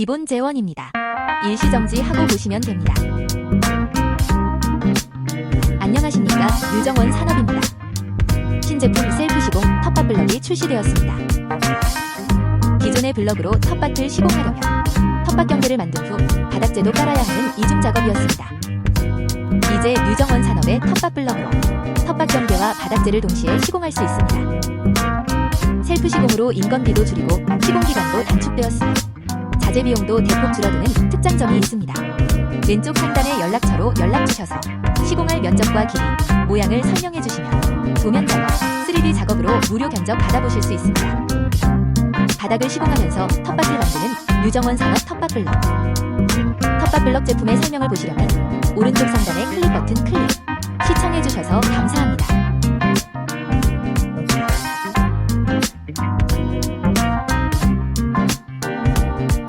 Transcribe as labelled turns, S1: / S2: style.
S1: 기본 재원입니다. 일시정지하고 보시면 됩니다. 안녕하십니까 유정원 산업입니다. 신제품 셀프 시공 텃밭 블럭이 출시되었습니다. 기존의 블럭으로 텃밭을 시공하려면 텃밭 경계를 만든 후 바닥재도 깔아야 하는 이중 작업이었습니다. 이제 유정원 산업의 텃밭 블럭으로 텃밭 경계와 바닥재를 동시에 시공할 수 있습니다. 셀프 시공으로 인건비도 줄이고 시공 기간도 단축되었으며 자재 비용도 대폭 줄어드는 특장점이 있습니다. 왼쪽 상단의 연락처로 연락 주셔서 시공할 면적과 길이, 모양을 설명해 주시면 도면 작업, 3D 작업으로 무료 견적 받아보실 수 있습니다. 바닥을 시공하면서 텃밭을 만드는 유정원 산업 텃밭 블럭. 텃밭 블럭 제품의 설명을 보시려면 오른쪽 상단의 클릭 버튼 클릭. 시청해 주셔서 감사합니다.